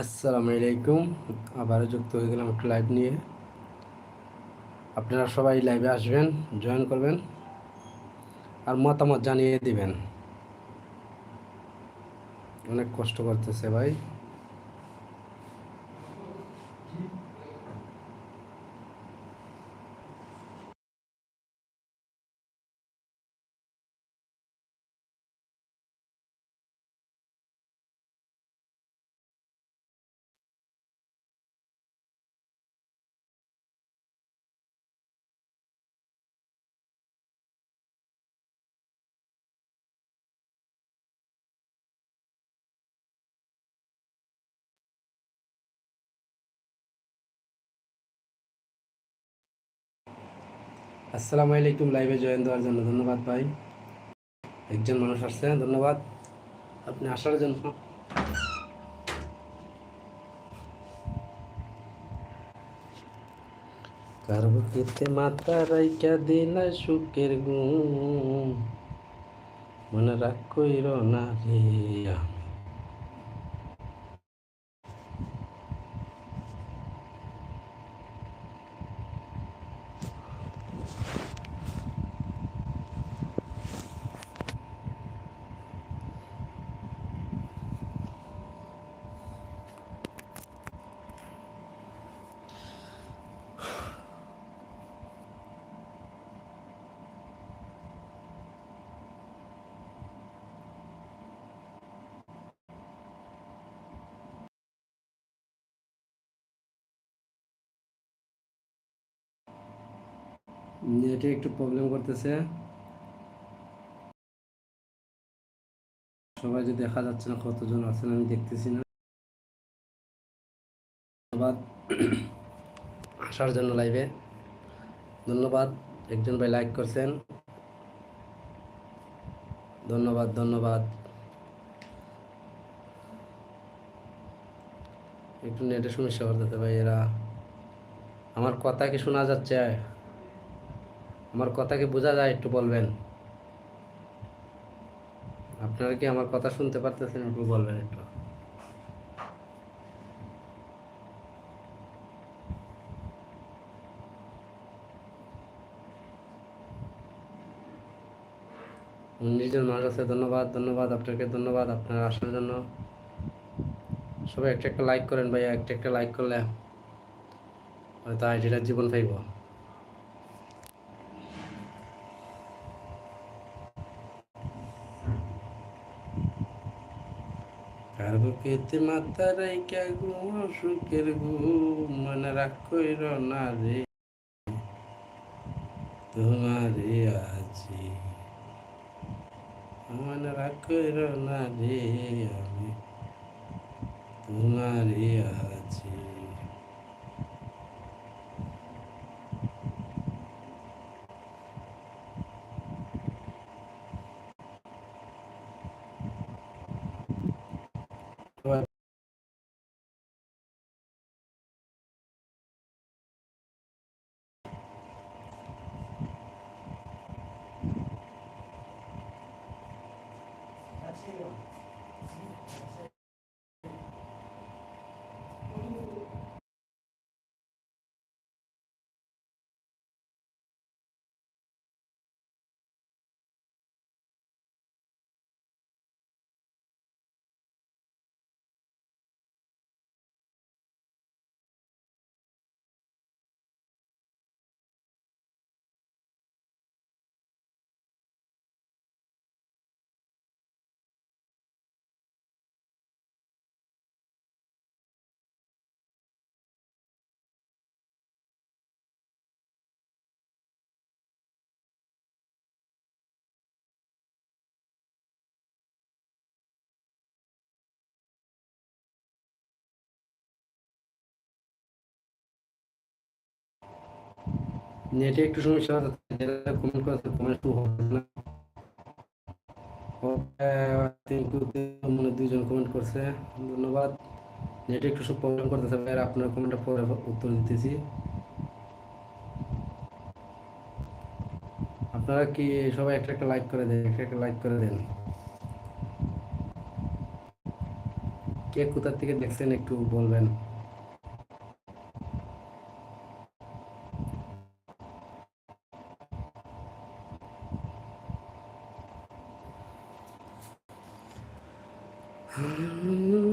আসসালামু আলাইকুম। আবারও যুক্ত হয়ে গেলাম একটু লাইভ নিয়ে। আপনারা সবাই লাইভে আসবেন জয়েন করবেন, আর মতামত জানিয়ে দিবেন। অনেক কষ্ট করতেছে ভাই। আসসালামু আলাইকুম লাইভে জয়েন দেওয়ার জন্য ধন্যবাদ ভাই। একজন মানুষ আসছে, ধন্যবাদ। আপনি আসার জন্য। কার বুকেতে মাথা রাইকা দিলা সুখের গুম মনে রাখ কইর না রে নেটে একটু প্রবলেম করতেছে। সবাই যে দেখা যাচ্ছে না কতজন আছেন আমি দেখতেছি না। ধন্যবাদ। আসার জন্য লাইভে ধন্যবাদ। একজন ভাই লাইক করছেন। ধন্যবাদ ধন্যবাদ। একটু নেটে সমস্যা করতেছে ভাই এরা আমার কথা কি শোনা যাচ্ছে? আমার কথা কি বোঝা যায়, একটু বলবেন? আপনারা কি আমার কথা শুনতে পারতেছেন? একটু বলবেন একটু। জন মানুষ আছে, ধন্যবাদ ধন্যবাদ, আপনাকে ধন্যবাদ, আপনার আসার জন্য। সবাই একটা একটা লাইক করেন ভাইয়া, একটা একটা লাইক করলে হয়তো আইডিটা জীবন পাইব কার বুকেতে মাথা রাইকা ঘুম সুখের ঘুম মনে রাখ কইর না রে। তোমারে আছি মনে রাখ কইর না রে আমি। তোমারে আছি নেটে একটু সমস্যা কমেন্ট কমেন্ট মনে দুইজন কমেন্ট করছে। ধন্যবাদ। একটু সব প্রবলেম করতেছে ভাই আপনার কমেন্টটা পরে উত্তর দিতেছি। আপনারা কি সবাই একটা একটা লাইক করে দেন, একটা একটা লাইক করে দেন। কে কোথার থেকে দেখছেন একটু বলবেন। Hallelujah.